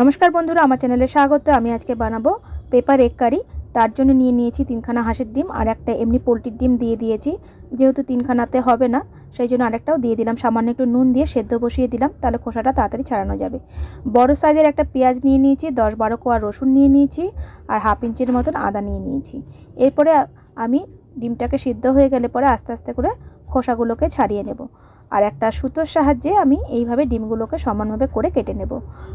নমস্কার বন্ধুরা, আমার চ্যানেলে স্বাগত। আমি আজকে বানাবো পেপার এগ কারি। তার জন্য নিয়ে নিয়েছি তিনখানা হাঁসের ডিম আর একটা এমনি পোলট্রির ডিম দিয়ে দিয়েছি। যেহেতু তিনখানাতে হবে না, সেই জন্য আরেকটাও দিয়ে দিলাম। সামান্য একটু নুন দিয়ে সেদ্ধ বসিয়ে দিলাম, তাহলে খোসাটা তাড়াতাড়ি ছাড়ানো যাবে। বড় সাইজের একটা পেঁয়াজ নিয়ে নিয়েছি, দশ বারো কোয়া রসুন নিয়ে নিয়েছি আর হাফ ইঞ্চির মতন আদা নিয়ে নিয়েছি। এরপরে আমি ডিমটাকে সিদ্ধ হয়ে গেলে পরে আস্তে আস্তে করে খোসাগুলোকে ছাড়িয়ে নেব। আর একটা সুতোর সাহায্যে আমি এইভাবে ডিমগুলোকে সমানভাবে করে কেটে নেব।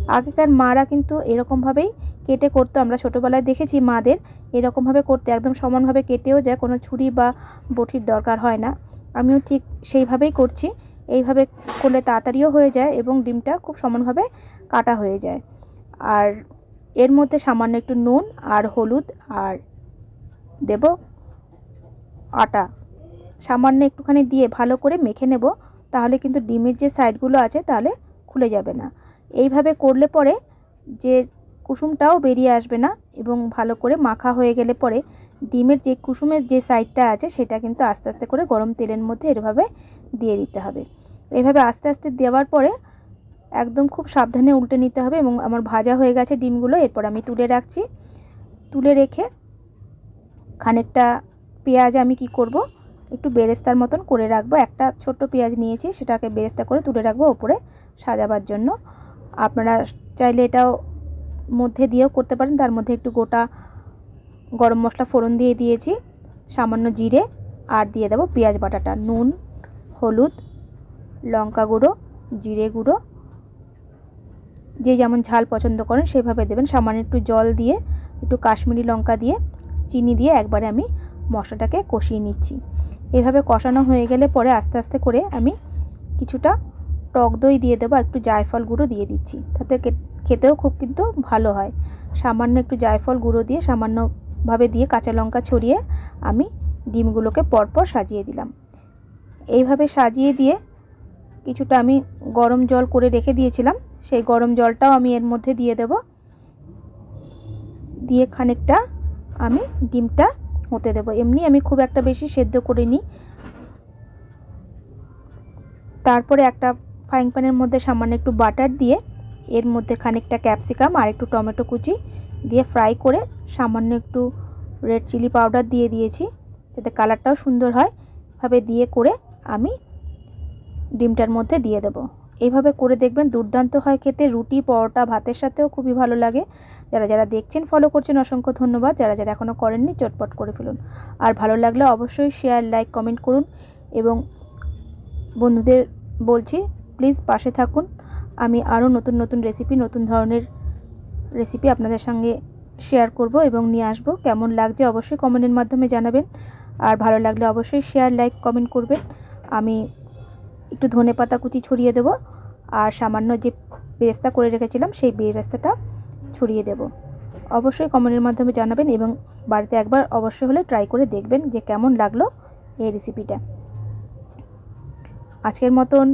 আগেকার মারা কিন্তু এরকমভাবেই কেটে করতো। আমরা ছোটোবেলায় দেখেছি মাদের এরকমভাবে করতে, একদম সমানভাবে কেটেও যায়, কোনো ছুরি বা বটির দরকার হয় না। আমিও ঠিক সেইভাবেই করছি। এইভাবে করলে তাড়াতাড়িও হয়ে যায় এবং ডিমটা খুব সমানভাবে কাটা হয়ে যায়। আর এর মধ্যে সামান্য একটু নুন আর হলুদ আর দেব আটা। সামান্য একটুখানি দিয়ে ভালো করে মেখে নেব। তাহলে কিন্তু ডিমের যে সাইডগুলো আছে তাহলে খুলে যাবে না। এইভাবে করলে পরে যে কুসুমটাও বেরিয়ে আসবে না এবং ভালো করে মাখা হয়ে গেলে পরে ডিমের যে কুসুমের যে সাইডটা আছে সেটা কিন্তু আস্তে আস্তে করে গরম তেলের মধ্যে এভাবে দিয়ে দিতে হবে। এইভাবে আস্তে আস্তে দেওয়ার পরে একদম খুব সাবধানে উল্টে নিতে হবে এবং আমার ভাজা হয়ে গেছে ডিমগুলো, এরপর আমি তুলে রাখছি। তুলে রেখে খানিকটা পেঁয়াজ আমি কি করব একটু বেরেস্তার মতন করে রাখব। একটা ছোট্ট পেঁয়াজ নিয়েছি, সেটাকে বেরেস্তা করে তুলে রাখব ওপরে সাজাবার জন্য। আপনারা চাইলে এটাও মধ্যে দিয়েও করতে পারেন। তার মধ্যে একটু গোটা গরম মশলা ফোড়ন দিয়ে দিয়েছি, সামান্য জিরে, আর দিয়ে দেবো পেঁয়াজ বাটাটা, নুন, হলুদ, লঙ্কা গুঁড়ো, জিরে গুঁড়ো। যে যেমন ঝাল পছন্দ করেন সেভাবে দেবেন। সামান্য একটু জল দিয়ে, একটু কাশ্মীরি লঙ্কা দিয়ে, চিনি দিয়ে একবারে আমি মশলাটাকে কষিয়ে নিচ্ছি। এভাবে কষানো হয়ে গেলে পরে আস্তে আস্তে করে আমি কিছুটা টক দই দিয়ে দেবো একটু জায়ফল গুঁড়ো দিয়ে দিচ্ছি। তাতে খেতেও খুব কিন্তু ভালো হয়। সামান্য একটু জায়ফল গুঁড়ো দিয়ে সামান্যভাবে দিয়ে কাঁচা লঙ্কা ছড়িয়ে আমি ডিমগুলোকে পরপর সাজিয়ে দিলাম। এইভাবে সাজিয়ে দিয়ে কিছুটা আমি গরম জল করে রেখে দিয়েছিলাম। সেই গরম জলটাও আমি এর মধ্যে দিয়ে দেব। দিয়ে খানিকটা আমি ডিমটা হতে দেবো। এমনি আমি খুব একটা বেশি সেদ্ধ করিনি। তারপরে একটা ফ্রাইং প্যানের মধ্যে সামান্য একটু বাটার দিয়ে, এর মধ্যে খানিকটা ক্যাপসিকাম আর একটু টমেটো কুচি দিয়ে ফ্রাই করে সামান্য একটু রেড চিলি পাউডার দিয়ে দিয়েছি, যাতে কালারটাও সুন্দর হয়। ভাবে দিয়ে করে আমি ডিমটার মধ্যে দিয়ে দেব। এইভাবে করে দেখবেন দুর্দান্ত হয় খেতে। রুটি, পরোটা, ভাতের সাথেও খুবই ভালো লাগে। যারা যারা দেখছেন ফলো করছেন, অসংখ্য ধন্যবাদ। যারা যারা এখনও করেননি, চটপট করে ফেলুন। আর ভালো লাগলে অবশ্যই শেয়ার লাইক কমেন্ট করুন। এবং বন্ধুদের বলছি প্লিজ পাশে থাকুন। আমি আরও নতুন নতুন রেসিপি নতুন ধরনের রেসিপি আপনাদের সঙ্গে শেয়ার করব এবং নিয়ে আসব। কেমন লাগছে অবশ্যই কমেন্টের মাধ্যমে জানাবেন। আর ভালো লাগলে অবশ্যই শেয়ার লাইক কমেন্ট করবেন। আমি একটু ধনে পাতা কুচি ছড়িয়ে দেব আর সামান্য যে বেরেস্তা করে রেখেছিলাম সেই বেরেস্তাটা ছড়িয়ে দেব। অবশ্যই কমেন্টের মাধ্যমে জানাবেন এবং বাড়িতে একবার অবশ্যই হলে ট্রাই করে দেখবেন যে কেমন লাগল এই রেসিপিটা আজকের মতন,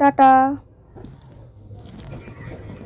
টাটা!